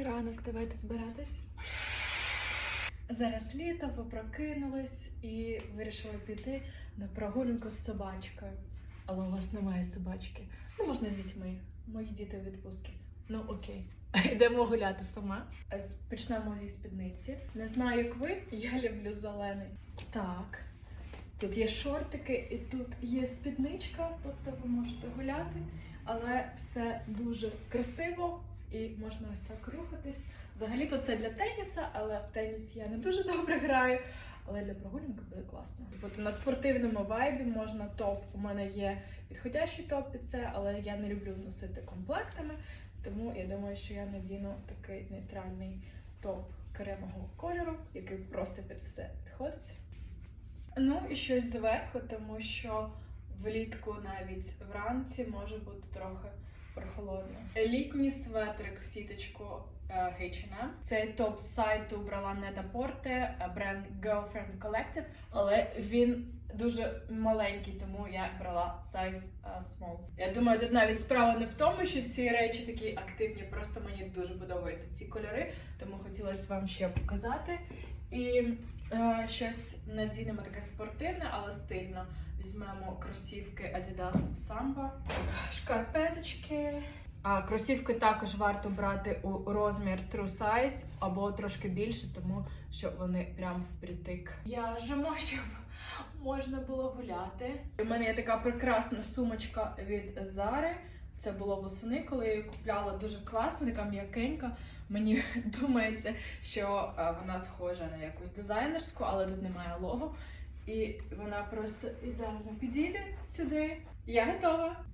Добрий ранок, давайте збиратись. Зараз літо, ви прокинулись і вирішили піти на прогулянку з собачкою. Але у вас немає собачки. Ну, можна з дітьми. Мої діти у відпустці. Ну окей. Йдемо гуляти сама. Почнемо зі спідниці. Не знаю, як ви, я люблю зелений. Так. Тут є шортики і тут є спідничка, тобто ви можете гуляти, але все дуже красиво і можна ось так рухатись. Взагалі-то це для теніса, але в теніс я не дуже добре граю. Але для прогулянки буде класно. От на спортивному вайбі можна топ. У мене є підходящий топ під це, але я не люблю носити комплектами. Тому я думаю, що я надіну такий нейтральний топ кремового кольору, який просто під все підходить. Ну і щось зверху, тому що влітку навіть вранці може бути трохи прохолодно. Літній светрик в сіточку е, H&M. Цей топ сайту брала Нета Порте, бренд Girlfriend Collective, але він дуже маленький, тому я брала size е, small. Я думаю, тут навіть справа не в тому, що ці речі такі активні, просто мені дуже подобаються ці кольори, тому хотілося вам ще показати. І е, щось надінемо таке спортивне, але стильно. Візьмемо кросівки Adidas Samba, шкарпеточки. А кросівки також варто брати у розмір true size або трошки більше, тому що вони прям впритик. Я жимо, щоб можна було гуляти. У мене є така прекрасна сумочка від Зари. Це було восени, коли я її купляла дуже класно, така м'якенька. Мені думається, що е, вона схожа на якусь дизайнерську, але тут немає лого. І вона просто ідеально підійде сюди. Я готова.